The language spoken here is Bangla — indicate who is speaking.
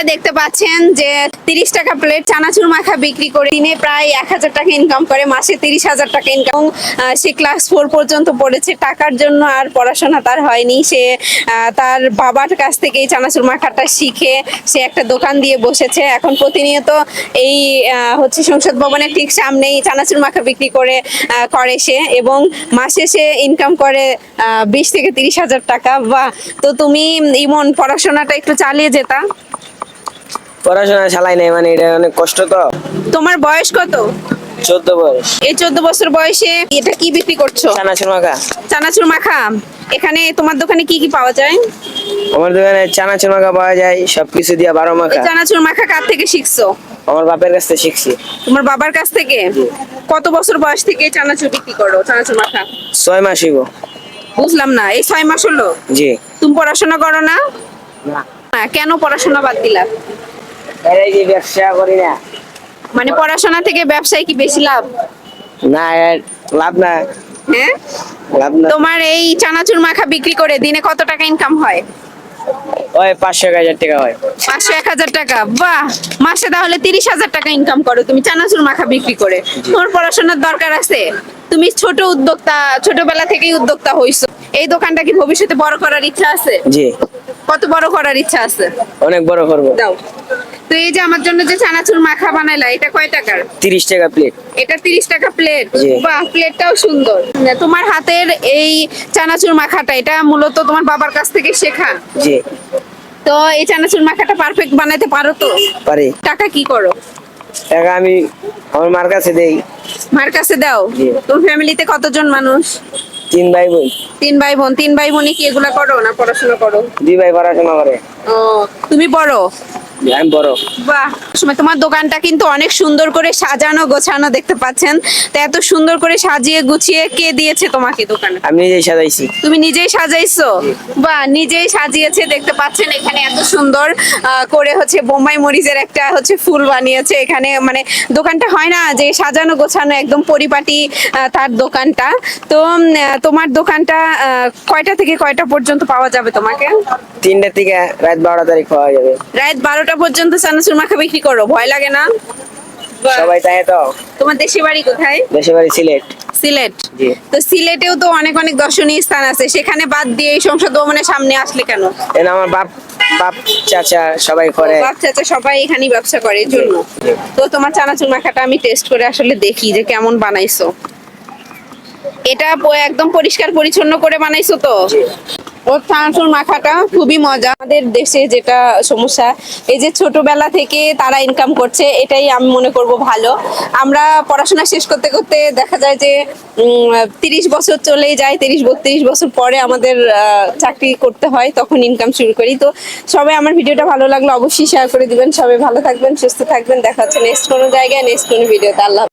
Speaker 1: আপনারা দেখতে পাচ্ছেন যে তিরিশ টাকা প্লেট চানাচুর মাখা বিক্রি করে দিনে প্রায় এক হাজার টাকা ইনকাম করে, মাসে তিরিশ হাজার টাকা ইনকাম সে ক্লাস ফোর পর্যন্ত পড়েছে। টাকার জন্য আর পড়াশোনা তার হয়নি। সে তার বাবার কাছ থেকে এই চানাচুর মাখাটা শিখে সে একটা দোকান দিয়ে বসেছে। এখন প্রতিনিয়ত এই হচ্ছে সংসদ ভবনের ঠিক সামনেই চানাচুর মাখা বিক্রি করে করে সে এবং মাসে সে ইনকাম করে বিশ থেকে তিরিশ হাজার টাকা। বা তো তুমি ইমন, পড়াশোনাটা একটু চালিয়ে যেতা।
Speaker 2: পড়াশোনা চালাই নাই মানে এটা অনেক কষ্ট তো।
Speaker 1: তোমার বয়স কত?
Speaker 2: চোদ্দ বয়স।
Speaker 1: এই চোদ্দ বছর বয়সে এটা কি বিক্রি করছ?
Speaker 2: চানাচুর মাখা।
Speaker 1: চানাচুর মাখা। এখানে তোমার দোকানে কি কি পাওয়া যায়?
Speaker 2: আমার দোকানে চানাচুর মাখা পাওয়া যায় সবকিছু দিয়া বারো মাখা।
Speaker 1: চানাচুর মাখা কার থেকে শিখছো?
Speaker 2: আমার বাপের কাছ থেকে শিখছি।
Speaker 1: তোমার বাবার কাছ থেকে? কত বছর বয়স থেকে চানাচুর বিক্রি করো চানাচুর মাখা?
Speaker 2: ছয় মাস হইব।
Speaker 1: বুঝলাম না এই ছয় মাস হলো?
Speaker 2: জি।
Speaker 1: তুমি পড়াশোনা করো না? হ্যাঁ, কেন পড়াশোনা বাদ দিলা?
Speaker 2: এই যে ব্যবসা করি না?
Speaker 1: মানে পড়াশোনা থেকে ব্যবসায় কি বেশি লাভ?
Speaker 2: না লাভ না।
Speaker 1: হ্যাঁ?
Speaker 2: লাভ না।
Speaker 1: তোমার এই চানাচুর মাখা বিক্রি করে দিনে কত টাকা ইনকাম হয়?
Speaker 2: ওই পাঁচশো এক হাজার টাকা হয়।
Speaker 1: পাঁচশো এক হাজার টাকা। বাহ! মাসে তাহলে তিরিশ হাজার টাকা ইনকাম করো তুমি চানাচুর মাখা বিক্রি করে। তোমার পড়াশোনার দরকার আছে? তুমি ছোট উদ্যোক্তা ছোটবেলা থেকেই উদ্যোক্তা হইছো। এই দোকানটা কি ভবিষ্যতে বড় করার ইচ্ছা আছে?
Speaker 2: জি।
Speaker 1: কত বড় করার ইচ্ছা আছে?
Speaker 2: অনেক বড় করব।
Speaker 1: দাও। তো এই যে আমার জন্য যে চানাচুর মাখা বানাইলা এটা কয় টাকার?
Speaker 2: তিরিশ টাকা প্লেট
Speaker 1: এটা তিরিশ টাকা প্লেট বাহ প্লেটটাও সুন্দর। তোমার হাতের এই চানাচুর মাখাটা এটা মূলত তোমার বাবার কাছ থেকে শেখা?
Speaker 2: জি।
Speaker 1: তো এই চানাচুর মাখাটা পারফেক্ট বানাইতে পারো তো?
Speaker 2: পারি।
Speaker 1: টাকা কি করো?
Speaker 2: টাকা আমি আমার মার কাছে দেই।
Speaker 1: মার কাছে দাও? তোমার ফ্যামিলিতে কতজন মানুষ?
Speaker 2: তিন ভাই বোন
Speaker 1: তিন ভাই বোন তিন ভাই বোনই কি এগুলা করো না পড়াশোনা করো?
Speaker 2: দুই ভাই পড়াশোনা করে।
Speaker 1: ও তুমি বড় বাহ তোমার দোকানটা কিন্তু অনেক সুন্দর করে সাজানো গোছানো দেখতে পাচ্ছেন। তো এত সুন্দর করে সাজিয়ে গুছিয়ে কে দিয়েছে তোমাকে দোকানে?
Speaker 2: আমি নিজেই সাজাইছি।
Speaker 1: তুমি নিজেই সাজাইছো? বা নিজেই সাজিয়েছে দেখতে পাচ্ছেন এখানে এত সুন্দর করে হচ্ছে বোম্বাই মরিচের একটা হচ্ছে ফুল বানিয়েছে এখানে। মানে দোকানটা হয় না যে সাজানো গোছানো একদম পরিপাটি তার দোকানটা। তো তোমার দোকানটা কয়টা থেকে কয়টা পর্যন্ত পাওয়া যাবে তোমাকে?
Speaker 2: তিনটা থেকে রাত বারোটা তারিখ পাওয়া যাবে।
Speaker 1: রাত বারোটা পর্যন্ত চানাচুর মাখা বিক্রি করো? ভয় লাগে না?
Speaker 2: সবাই তাই তো।
Speaker 1: তোমার দেশের বাড়ি কোথায়?
Speaker 2: দেশে বাড়ি সিলেট।
Speaker 1: সিলেট? তো সিলেটেও তো অনেক অনেক দর্শনীয় স্থান আছে। সেখানে বাদ দিয়ে এই সংসদ ভবনের সামনে আসলে কেন?
Speaker 2: আমার বাপ বাপ চাচা সবাই করে।
Speaker 1: বাপ চাচা সবাই এখানেই ব্যবসা করে জন্য। তো তোমার চানাচুর মাখাটা আমি টেস্ট করে আসলে দেখি যে কেমন বানাইছো। এটা একদম পরিষ্কার পরিচ্ছন্ন করে বানাইছো তো? ও চানাচুর মাখাটা খুবই মজা। আমাদের দেশে যেটা সমস্যা, এই যে ছোটবেলা থেকে তারা ইনকাম করছে, এটাই আমি মনে করব ভালো। আমরা পড়াশোনা শেষ করতে করতে দেখা যায় যে তিরিশ বছর চলেই যায়, তিরিশ, বত্রিশ বছর পরে আমাদের চাকরি করতে হয়, তখন ইনকাম শুরু করি। তো সবাই আমার ভিডিওটা ভালো লাগল অবশ্যই শেয়ার করে দিবেন। সবাই ভালো থাকবেন, সুস্থ থাকবেন। দেখা হচ্ছে নেক্সট কোনো জায়গায় নেক্সট কোনো ভিডিওতে আল্লাহ।